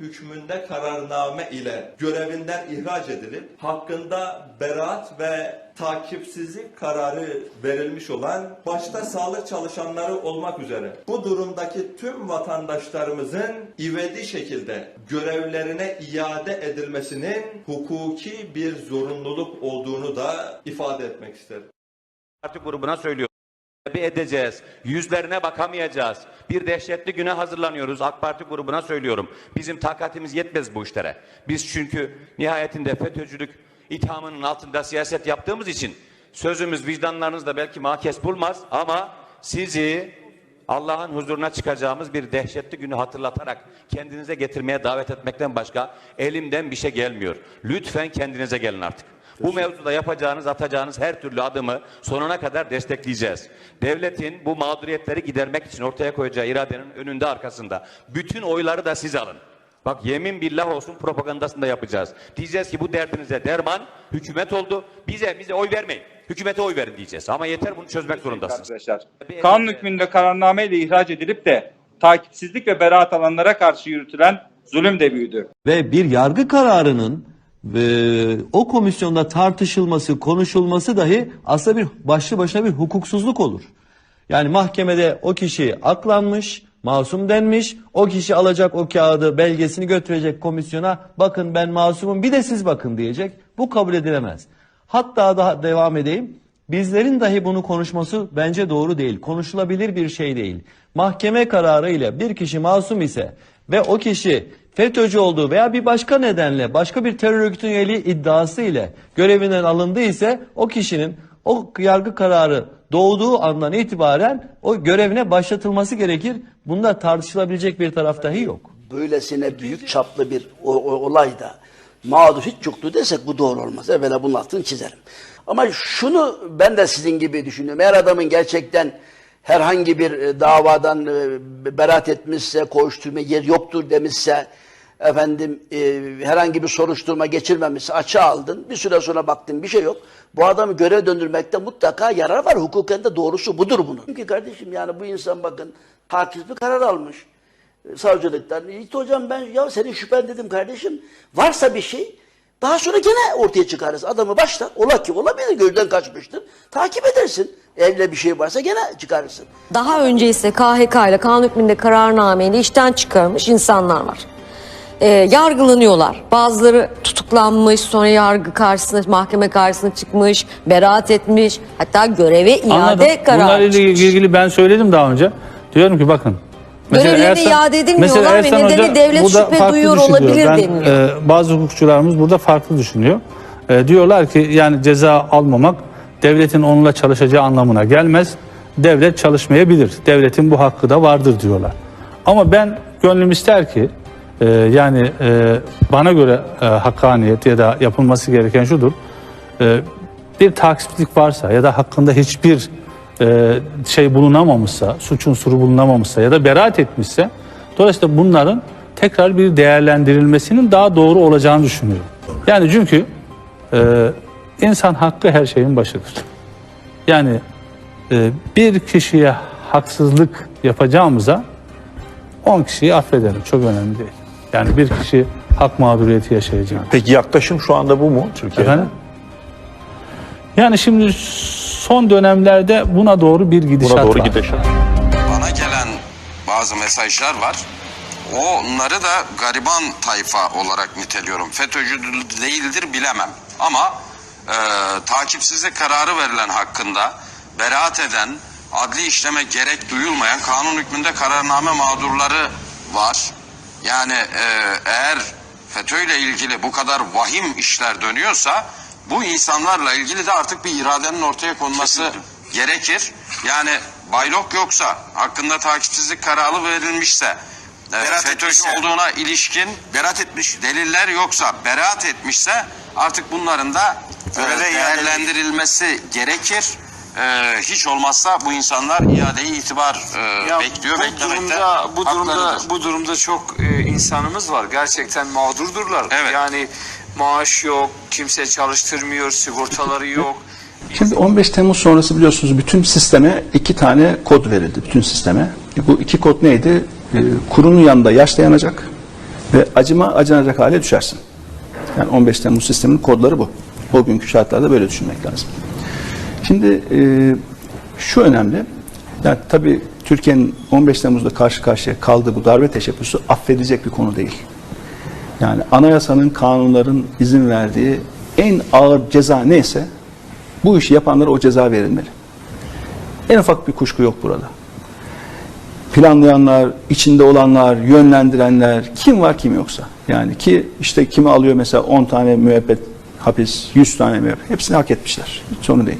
hükmünde kararname ile görevinden ihraç edilip hakkında beraat ve takipsizlik kararı verilmiş olan başta sağlık çalışanları olmak üzere bu durumdaki tüm vatandaşlarımızın ivedi şekilde görevlerine iade edilmesinin hukuki bir zorunluluk olduğunu da ifade etmek isterim. Parti grubuna söylüyorum. Edeceğiz. Yüzlerine bakamayacağız. Bir dehşetli güne hazırlanıyoruz. AK Parti grubuna söylüyorum. Bizim takatimiz yetmez bu işlere. Biz çünkü nihayetinde FETÖ'cülük ithamının altında siyaset yaptığımız için sözümüz vicdanlarınızda belki makes bulmaz ama sizi Allah'ın huzuruna çıkacağımız bir dehşetli günü hatırlatarak kendinize getirmeye davet etmekten başka elimden bir şey gelmiyor. Lütfen kendinize gelin artık. Bu mevzuda yapacağınız, atacağınız her türlü adımı sonuna kadar destekleyeceğiz. Devletin bu mağduriyetleri gidermek için ortaya koyacağı iradenin önünde arkasında. Bütün oyları da siz alın. Bak yemin billah olsun propagandasını da yapacağız. Diyeceğiz ki bu derdinize derman hükümet oldu. Bize bize oy vermeyin. Hükümete oy verin diyeceğiz. Ama yeter bunu çözmek zorundasınız. arkadaşlar. Kanun hükmünde kararnameyle ihraç edilip de takipsizlik ve beraat alanlara karşı yürütülen zulüm de büyüdü. ve bir yargı kararının e, o komisyonda tartışılması, konuşulması dahi aslında bir başlı başına bir hukuksuzluk olur. Yani mahkemede o kişi aklanmış, masum denmiş, o kişi alacak o kağıdı, belgesini götürecek komisyona, bakın ben masumum bir de siz bakın diyecek. Bu kabul edilemez. Hatta daha devam edeyim. Bizlerin dahi bunu konuşması bence doğru değil. Konuşulabilir bir şey değil. Mahkeme kararı ile bir kişi masum ise ve o kişi FETÖ'cü olduğu veya bir başka nedenle başka bir terör örgütünün üyeliği iddiası ile görevinden alındı ise o kişinin o yargı kararı doğduğu andan itibaren o görevine başlatılması gerekir. Bunda tartışılabilecek bir taraf dahi yok. böylesine büyük çaplı bir olayda mağdur hiç yoktu desek bu doğru olmaz. Evvela bunun altını çizerim. Ama şunu ben de sizin gibi düşünüyorum. Eğer adamın gerçekten herhangi bir e, davadan e, beraat etmişse, koğuşturma yer yoktur demişse, efendim e, herhangi bir soruşturma geçirmemişse açığa aldın. Bir süre sonra baktın bir şey yok. Bu adamı görev döndürmekte mutlaka yarar var. Hukuken de doğrusu budur bunun. Çünkü kardeşim yani bu insan bakın hakiz bir karar almış savcılıktan. İşte hocam ben ya senin şüphen dedim kardeşim. Varsa bir şey daha sonra gene ortaya çıkarız. Adamı baştan ola ki olabilir gözden kaçmıştır. Takip edersin. Elde bir şey varsa gene çıkarırsın. Daha önce ise KHK ile kanun hükmünde kararnameyle işten çıkarılmış insanlar var. Ee, yargılanıyorlar. Bazıları tutuklanmış, sonra yargı karşısına, mahkeme karşısına çıkmış, beraat etmiş, hatta göreve iade Anladım. kararı Bunlarla çıkmış. ilgili ben söyledim daha önce. Diyorum ki bakın. Görevlerine iade edilmiyorlar ve nedeni Hoca devlet burada şüphe farklı duyuyor düşünüyor. olabilir Ben, deniliyor. e, bazı hukukçularımız burada farklı düşünüyor. E, diyorlar ki yani ceza almamak devletin onunla çalışacağı anlamına gelmez. Devlet çalışmayabilir. Devletin bu hakkı da vardır diyorlar. Ama ben gönlüm ister ki e, yani e, bana göre e, hakkaniyet ya da yapılması gereken şudur. E, bir takipsizlik varsa ya da hakkında hiçbir e, şey bulunamamışsa, suç unsuru bulunamamışsa ya da beraat etmişse dolayısıyla bunların tekrar bir değerlendirilmesinin daha doğru olacağını düşünüyorum. Yani çünkü e, insan hakkı her şeyin başıdır. Yani e, bir kişiye haksızlık yapacağımıza 10 kişiyi affederim. Çok önemli değil. Yani bir kişi hak mağduriyeti yaşayacak. Peki yaklaşım şu anda bu mu Türkiye'de? Efendim? Yani şimdi son dönemlerde buna doğru bir gidişat Buna doğru var. gidişat. Bana gelen bazı mesajlar var. Onları da gariban tayfa olarak niteliyorum. FETÖ'cü değildir bilemem. Ama e, takipsizlik kararı verilen hakkında beraat eden, adli işleme gerek duyulmayan kanun hükmünde kararname mağdurları var. Yani e, eğer FETÖ ile ilgili bu kadar vahim işler dönüyorsa bu insanlarla ilgili de artık bir iradenin ortaya konması gerekir. Yani baylok yoksa, hakkında takipsizlik kararı verilmişse, Beraat etmişse. olduğuna ilişkin Berat etmiş. deliller yoksa, beraat etmişse artık bunların da e, Göreve iade değerlendirilmesi gerekir. E, hiç olmazsa bu insanlar iadeyi itibar e, Ya bekliyor, bu beklemekte durumda bu durumda haklarıdır. bu durumda çok e, insanımız var. Gerçekten mağdurdurlar. Evet. Yani maaş yok, kimse çalıştırmıyor, sigortaları yok. Şimdi 15 Temmuz sonrası biliyorsunuz bütün sisteme iki tane kod verildi. Bütün sisteme. E bu iki kod neydi? E, kurunun yanında yaş dayanacak. Ve acıma acınacak hale düşersin. Yani 15 Temmuz sisteminin kodları bu. O günkü şartlarda böyle düşünmek lazım. Şimdi e, şu önemli. Yani tabii Türkiye'nin 15 Temmuz'da karşı karşıya kaldığı bu darbe teşebbüsü affedilecek bir konu değil. Yani anayasanın, kanunların izin verdiği en ağır ceza neyse bu işi yapanlara o ceza verilmeli. En ufak bir kuşku yok burada. Planlayanlar, içinde olanlar, yönlendirenler, kim var kim yoksa. Yani ki işte kimi alıyor mesela 10 tane müebbet hapis, 100 tane müebbet. Hepsini hak etmişler. Hiç sorun değil.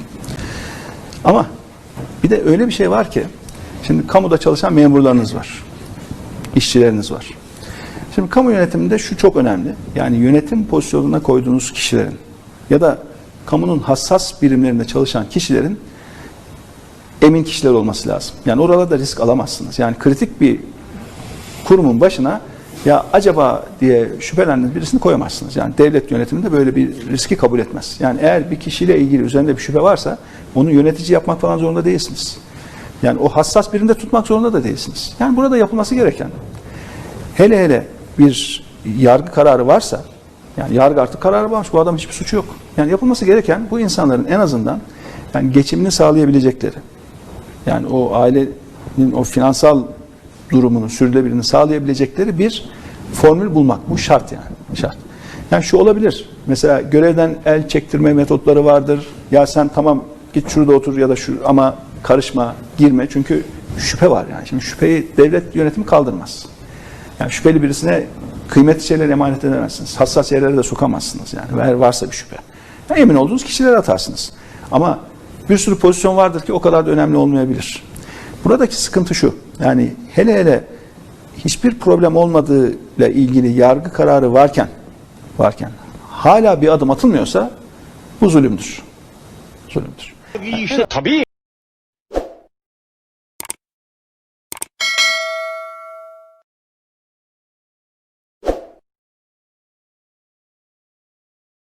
Ama bir de öyle bir şey var ki şimdi kamuda çalışan memurlarınız var. işçileriniz var. Şimdi kamu yönetiminde şu çok önemli. Yani yönetim pozisyonuna koyduğunuz kişilerin ya da kamunun hassas birimlerinde çalışan kişilerin emin kişiler olması lazım. Yani oralarda risk alamazsınız. Yani kritik bir kurumun başına ya acaba diye şüphelendiğiniz birisini koyamazsınız. Yani devlet yönetiminde böyle bir riski kabul etmez. Yani eğer bir kişiyle ilgili üzerinde bir şüphe varsa onu yönetici yapmak falan zorunda değilsiniz. Yani o hassas birinde tutmak zorunda da değilsiniz. Yani burada yapılması gereken hele hele bir yargı kararı varsa yani yargı artık kararı varmış bu adam hiçbir suçu yok. Yani yapılması gereken bu insanların en azından yani geçimini sağlayabilecekleri yani o ailenin o finansal durumunu sürdürülebilirliğini sağlayabilecekleri bir formül bulmak. Bu şart yani. Şart. Yani şu olabilir. Mesela görevden el çektirme metotları vardır. Ya sen tamam git şurada otur ya da şu ama karışma, girme. Çünkü şüphe var yani. Şimdi şüpheyi devlet yönetimi kaldırmaz. Yani şüpheli birisine kıymetli şeyler emanet edemezsiniz. Hassas yerlere de sokamazsınız yani. Eğer varsa bir şüphe. Yani emin olduğunuz kişilere atarsınız. Ama bir sürü pozisyon vardır ki o kadar da önemli olmayabilir. Buradaki sıkıntı şu. Yani hele hele hiçbir problem olmadığıyla ilgili yargı kararı varken varken hala bir adım atılmıyorsa bu zulümdür. Zulümdür. İşte tabii